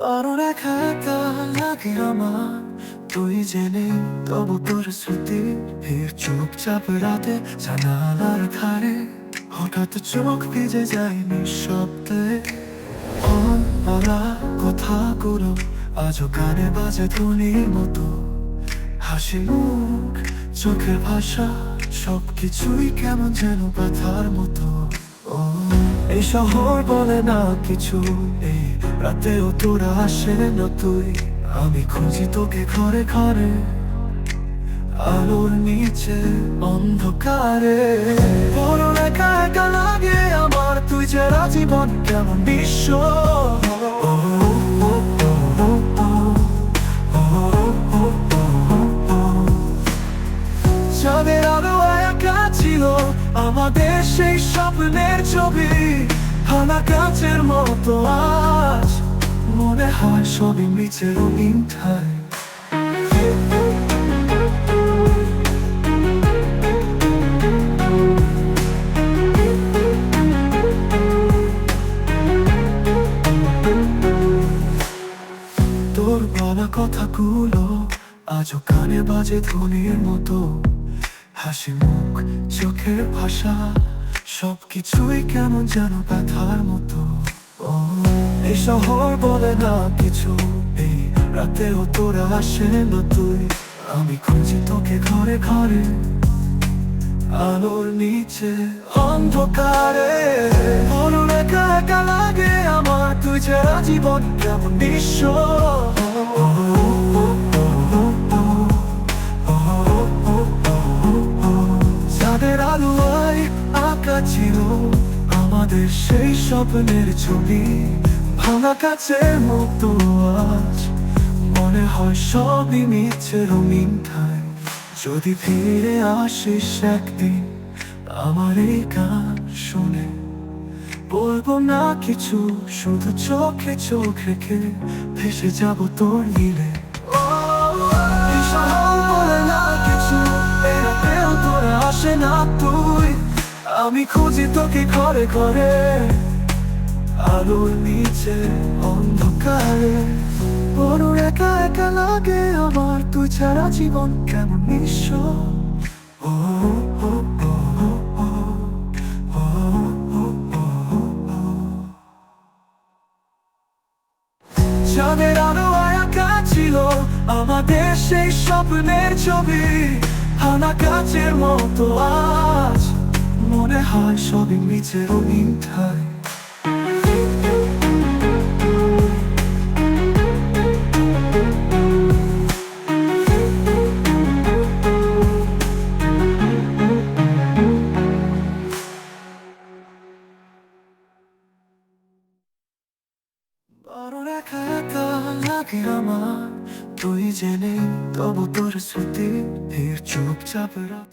বড় রেখা একা লাগে আমার। তুই জেনে তবু তোর স্মৃতি ভিড় চুপচাপ রাতে জানালার ধারে। হঠাৎ চোখ ভিজে যায় নিঃশব্দে। বলা কথাগুলো আজও কানে বাজে ধ্বনির মতো। হাসি মুখ, চোখের ভাষা, সবকিছুই কেমন যেন ব্যথার মতো। এই শহর বলে না কিছু, এই রাতেও তোরা আসে না তুই। আমি খুঁজি তোকে ঘরে ঘরে। আলোর নিচে, অন্ধকারে। বড় একা লাগে আমার, তুই কেমন বিশ্ব। চাঁদের আরও একা ছিল আমাদের সেই স্বপ্নের ছবি। হানা কাচের মতো হয় সবই মিছে রঙিন ঠাই। তোর বলা কথাগুলো আজও কানে বাজে ধ্বনির মতো। হাসি মুখ, চোখের ভাষা, সবকিছুই কেমন যেন ব্যথার মতো। এই শহর বলে না কিছু। এই রাতেও তোরা আসে না তুই। আমি খুঁজি তোকে ঘরে ঘরে। আলোর নিচে অন্ধকারে। একা একা লাগে আমার। তুই ছাড়া জীবন কেমন বিশ্ব যাদের আলোয় আঁকা ছিল আমাদের সেই স্বপ্নের ছবি। ভাঙা কাছের মতো আজ মনে হয় সবই মিছে রঙিন যদি ফিরে আসিস একদিন আমার এই গান শুনে বলব না কিছু শুধু চোখে চোখ রেখে ভেসে যাব তোর নীলে কিছু, আসে না তুই। আমি খুঁজি তোকে ঘরে ঘরে। আলোর নিচে অন্ধকারে বড় একা একা লাগে আমার তুই ছাড়া জীবন কেমন নিঃস্ব ও চাঁদের আলো আয়াকা ছিল আমাদের সেই স্বপ্নের ছবি হানা কাচের মতো আজ মনে হয় সবই মিছে রঙিন ঠায় 그러면 또 이제는 떠보버렸을 때일 주먹 잡으라